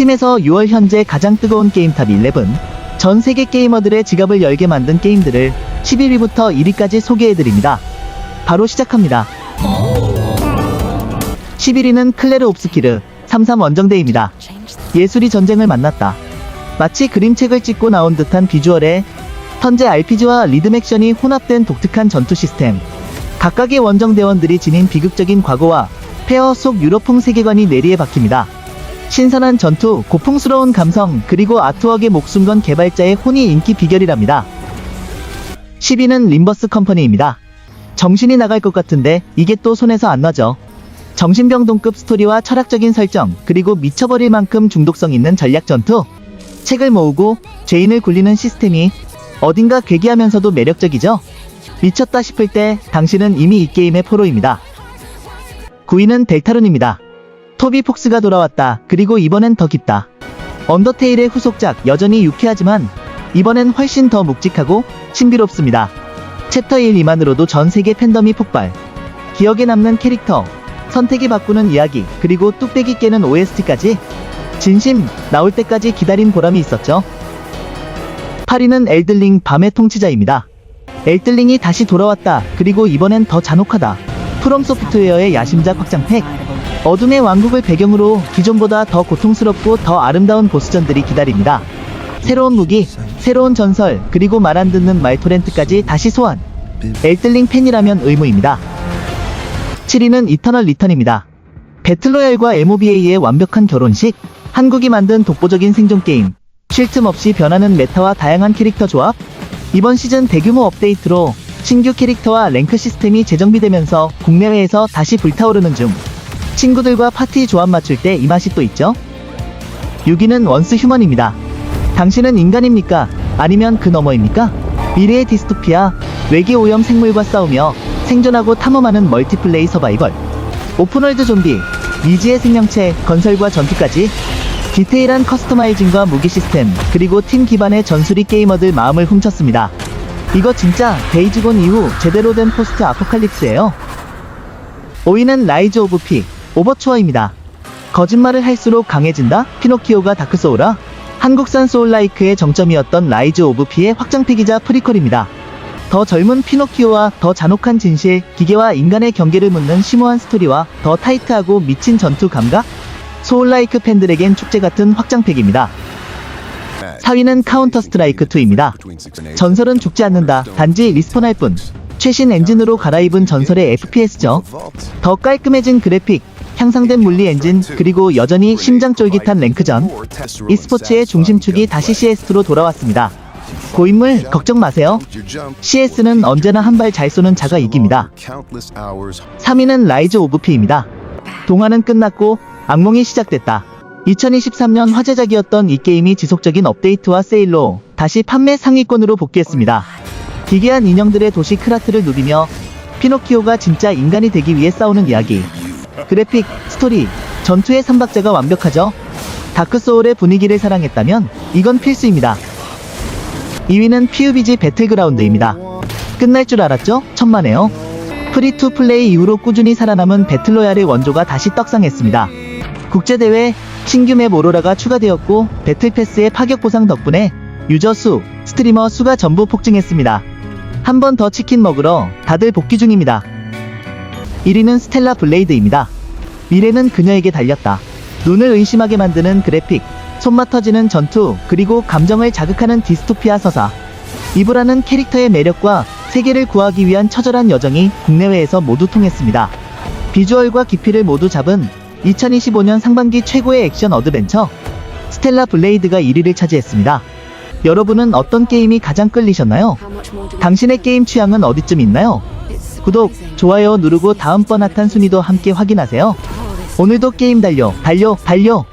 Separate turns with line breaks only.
스팀에서 6월 현재 가장 뜨거운 게임 탑 11, 전 세계 게이머들의 지갑을 열게 만든 게임들을 11위부터 1위까지 소개해드립니다. 바로 시작합니다. 11위는 클레르 옵스키르 33 원정대입니다. 예술이 전쟁을 만났다. 마치 그림책을 찍고 나온 듯한 비주얼에 턴제 RPG와 리듬 액션이 혼합된 독특한 전투 시스템. 각각의 원정대원들이 지닌 비극적인 과거와 폐허 속 유럽풍 세계관이 내리에 박힙니다. 신선한 전투, 고풍스러운 감성, 그리고 아트웍의 목숨 건 개발자의 혼이 인기 비결이랍니다. 10위는 림버스 컴퍼니입니다. 정신이 나갈 것 같은데 이게 또 손에서 안 나죠. 정신병동급 스토리와 철학적인 설정, 그리고 미쳐버릴 만큼 중독성 있는 전략 전투. 책을 모으고 죄인을 굴리는 시스템이 어딘가 괴기하면서도 매력적이죠. 미쳤다 싶을 때 당신은 이미 이 게임의 프로입니다. 9위는 델타룬입니다. 토비 폭스가 돌아왔다. 그리고 이번엔 더 깊다. 언더테일의 후속작 여전히 유쾌하지만 이번엔 훨씬 더 묵직하고 신비롭습니다. 챕터 1 이만으로도 전 세계 팬덤이 폭발. 기억에 남는 캐릭터, 선택이 바꾸는 이야기, 그리고 뚝배기 깨는 OST까지 진심 나올 때까지 기다린 보람이 있었죠. 8위는 엘들링 밤의 통치자입니다. 엘들링이 다시 돌아왔다. 그리고 이번엔 더 잔혹하다. 프롬 소프트웨어의 야심작 확장팩. 어둠의 왕국을 배경으로 기존보다 더 고통스럽고 더 아름다운 보스전들이 기다립니다. 새로운 무기, 새로운 전설, 그리고 말 안 듣는 말 토렌트까지 다시 소환. 엘들링 팬이라면 의무입니다. 7위는 이터널 리턴입니다. 배틀로얄과 MOBA의 완벽한 결혼식, 한국이 만든 독보적인 생존 게임, 쉴 틈 없이 변하는 메타와 다양한 캐릭터 조합, 이번 시즌 대규모 업데이트로 신규 캐릭터와 랭크 시스템이 재정비되면서 국내외에서 다시 불타오르는 중, 친구들과 파티 조합 맞출 때 이 맛이 또 있죠? 6위는 원스 휴먼입니다. 당신은 인간입니까? 아니면 그 너머입니까? 미래의 디스토피아, 외계 오염 생물과 싸우며 생존하고 탐험하는 멀티플레이 서바이벌. 오픈월드 좀비, 미지의 생명체, 건설과 전투까지 디테일한 커스터마이징과 무기 시스템, 그리고 팀 기반의 전술이 게이머들 마음을 훔쳤습니다. 이거 진짜 데이즈곤 이후 제대로 된 포스트 아포칼립스예요. 5위는 라이즈 오브 피, 오버추어입니다. 거짓말을 할수록 강해진다? 피노키오가 다크소울아? 한국산 소울라이크의 정점이었던 라이즈 오브 피의 확장팩이자 프리퀄입니다. 더 젊은 피노키오와 더 잔혹한 진실, 기계와 인간의 경계를 묻는 심오한 스토리와 더 타이트하고 미친 전투 감각? 소울라이크 팬들에겐 축제 같은 확장팩입니다. 4위는 카운터 스트라이크 2입니다. 전설은 죽지 않는다. 단지 리스폰할 뿐. 최신 엔진으로 갈아입은 전설의 FPS죠. 더 깔끔해진 그래픽, 향상된 물리 엔진, 그리고 여전히 심장 쫄깃한 랭크전. e스포츠의 중심축이 다시 CS2로 돌아왔습니다. 고인물 걱정 마세요. CS는 언제나 한 발 잘 쏘는 자가 이깁니다. 3위는 라이즈 오브 피입니다. 동화는 끝났고 악몽이 시작됐다. 2023년 화제작이었던 이 게임이 지속적인 업데이트와 세일로 다시 판매 상위권으로 복귀했습니다. 기괴한 인형들의 도시 크라트를 누비며 피노키오가 진짜 인간이 되기 위해 싸우는 이야기. 그래픽, 스토리, 전투의 삼박자가 완벽하죠? 다크소울의 분위기를 사랑했다면 이건 필수입니다. 2위는 PUBG 배틀그라운드입니다. 끝날 줄 알았죠? 천만에요. 프리투 플레이 이후로 꾸준히 살아남은 배틀로얄의 원조가 다시 떡상했습니다. 국제대회 신규 맵 오로라가 추가되었고 배틀패스의 파격 보상 덕분에 유저 수, 스트리머 수가 전부 폭증했습니다. 한 번 더 치킨 먹으러 다들 복귀 중입니다. 1위는 스텔라 블레이드입니다. 미래는 그녀에게 달렸다. 눈을 의심하게 만드는 그래픽, 손맛 터지는 전투, 그리고 감정을 자극하는 디스토피아 서사. 이브라는 캐릭터의 매력과 세계를 구하기 위한 처절한 여정이 국내외에서 모두 통했습니다. 비주얼과 깊이를 모두 잡은 2025년 상반기 최고의 액션 어드벤처 스텔라 블레이드가 1위를 차지했습니다. 여러분은 어떤 게임이 가장 끌리셨나요? 당신의 게임 취향은 어디쯤 있나요? 구독, 좋아요 누르고 다음번 핫한 순위도 함께 확인하세요. 오늘도 게임 달려, 달려, 달려!